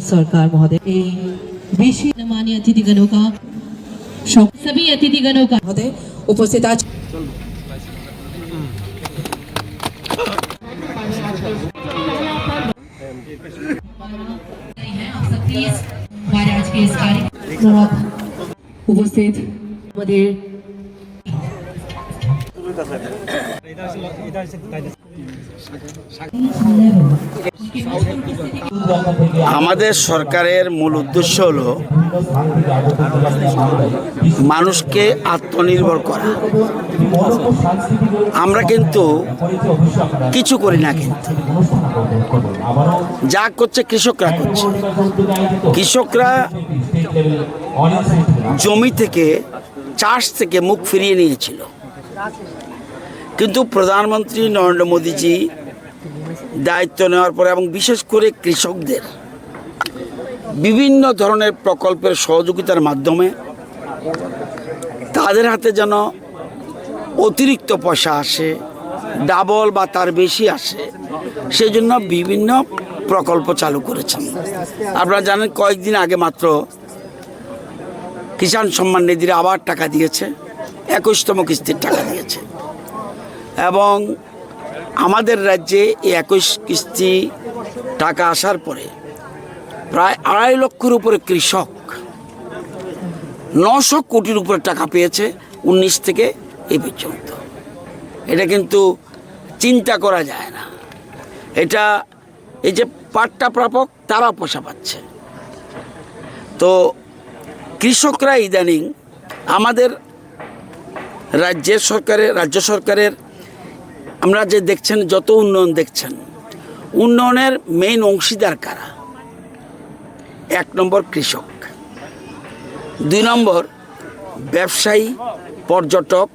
सरकार महोदय विशेष मान्य अतिथिगणों का सभी अतिथिगणों का महोदय उपस्थित आज उपस्थित मध्य আমাদের সরকারের মূল উদ্দেশ্য হল মানুষকে আত্মনির্ভর করা। আমরা কিন্তু কিছু করি না কিন্তু। যা করছে কৃষকরা করছে। কৃষকরা জমি থেকে, চাষ থেকে মুখ ফিরিয়ে নিয়েছিল। কিন্তু প্রধানমন্ত্রী নরেন্দ্র মোদীজি দায়িত্ব নেওয়ার পরে এবং বিশেষ করে কৃষকদের বিভিন্ন ধরনের প্রকল্পের সহযোগিতার মাধ্যমে তাদের হাতে যেন অতিরিক্ত পয়সা আসে, ডাবল বা তার বেশি আসে, সেই জন্য বিভিন্ন প্রকল্প চালু করেছেন। আপনারা জানেন কয়েকদিন আগে মাত্র কিষাণ সম্মান নিধির আবার টাকা দিয়েছে, একুশতম কিস্তির টাকা দিয়েছে। এবং আমাদের রাজ্যে এই একুশ কিস্তি টাকা আসার পরে প্রায় আড়াই লক্ষের উপরে কৃষক নশো কোটির উপরে টাকা পেয়েছে উনিশ থেকে এ পর্যন্ত। এটা কিন্তু চিন্তা করা যায় না। এটা এই যে পাট্টা প্রাপক তারা পয়সা পাচ্ছে। তো কৃষকরা ইদানিং আমাদের রাজ্যের সরকারের, রাজ্য সরকারের আমরা যে দেখছেন, যত উন্নয়ন দেখছেন, উন্নয়নের মেইন অংশীদার কারা? এক নম্বর কৃষক, দুই নম্বর ব্যবসায়ী, পর্যটক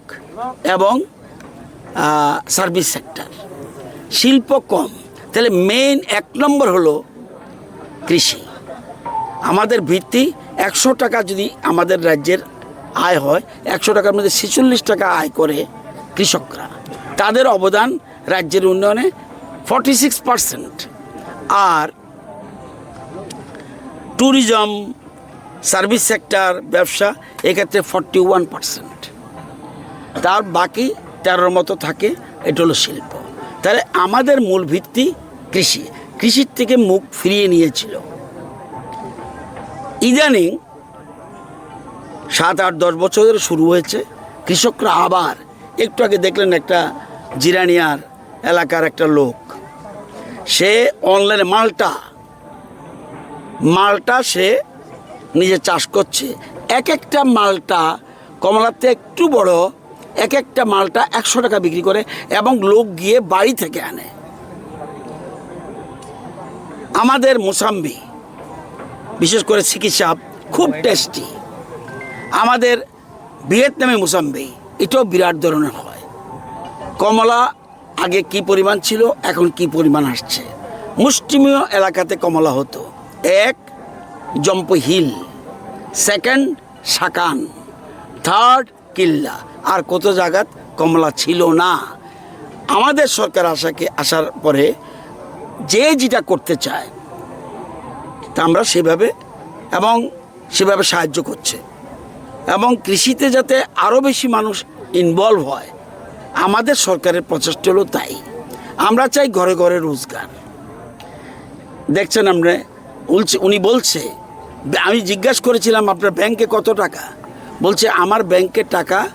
এবং সার্ভিস সেক্টর শিল্প কম, তাহলে মেইন এক নম্বর হলো কৃষি। আমাদের ভিত্তি একশো টাকা যদি আমাদের রাজ্যের আয় হয়, একশো টাকার মধ্যে ছেচল্লিশ টাকা আয় করে কৃষকরা। তাদের অবদান রাজ্যের উন্নয়নে ফর্টি সিক্স পারসেন্ট আর ট্যুরিজম সার্ভিস সেক্টর ব্যবসা, এক্ষেত্রে ফর্টি ওয়ান পারসেন্ট তার বাকি তেরোর মতো থাকে, এটা হলো শিল্প। তাহলে আমাদের মূল ভিত্তি কৃষি। কৃষির থেকে মুখ ফিরিয়ে নিয়েছিল। ইদানিং সাত আট দশ বছর ধরে শুরু হয়েছে, কৃষকরা আবার একটু আগে দেখলেন একটা জিরানিয়ার এলাকার একটা লোক। সে অনলাইনে মালটা মালটা সে নিজে চাষ করছে। এক একটা মালটা কমলাতে একটু বড়, এক একটা মালটা একশো টাকা বিক্রি করে এবং লোক গিয়ে বাড়ি থেকে আনে। আমাদের মোসাম্বি, বিশেষ করে চিকিৎসা খুব টেস্টি। আমাদের ভিয়েতনামি মোসাম্বি, এটাও বিরাট ধরনের হয় কমলা আগে কি পরিমাণ ছিল, এখন কি পরিমাণ আসছে? মুষ্টিমীয় এলাকাতে কমলা হতো। এক জম্প হিল সেকেন্ড সাকান থার্ড, কিল্লা। আর কত জায়গাত কমলা ছিল না। আমাদের সরকার আসাকে আসার পরে যে যেটা করতে চায়, তা আমরা সেভাবে এবং সেভাবে সাহায্য করছে। এবং কৃষিতে যাতে আরও বেশি মানুষ ইনভলভ হয় আমাদের সরকারের প্রচেষ্টা হলো তাই। আমরা চাই ঘরে ঘরে রোজগার। দেখছেন আমরা উনি বলছে, আমি জিজ্ঞাসা করেছিলাম, আপনার ব্যাংকে কত টাকা? বলছে, আমার ব্যাংকের টাকা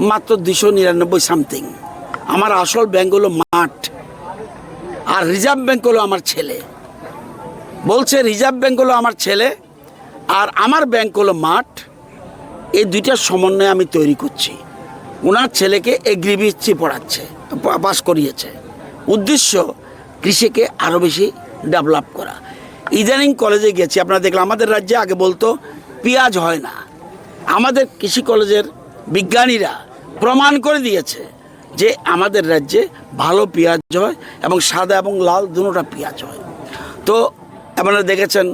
মাত্র দুশো নিরানব্বই সামথিং আমার আসল ব্যাংক হলো মাঠ। আর রিজার্ভ ব্যাংক হলো আমার ছেলে। বলছে রিজার্ভ ব্যাংক হলো আমার ছেলে আর আমার ব্যাংক হলো মাঠ। এই দুইটার সমন্বয়ে আমি তৈরি করছি। ওনার ছেলেকে এগ্রিবিচ্ছি পড়াচ্ছে পাস করিয়েছে। উদ্দেশ্য, কৃষিকে আরও বেশি ডেভেলপ করা। ইদানিং কলেজে গেছি, আপনারা দেখলাম, আমাদের রাজ্যে আগে বলতো, পেঁয়াজ হয় না। আমাদের কৃষি কলেজের বিজ্ঞানীরা প্রমাণ করে দিয়েছে যে আমাদের রাজ্যে ভালো পেঁয়াজ হয় এবং সাদা এবং লাল দুটোটা পেঁয়াজ হয়। তো আপনারা দেখেছেন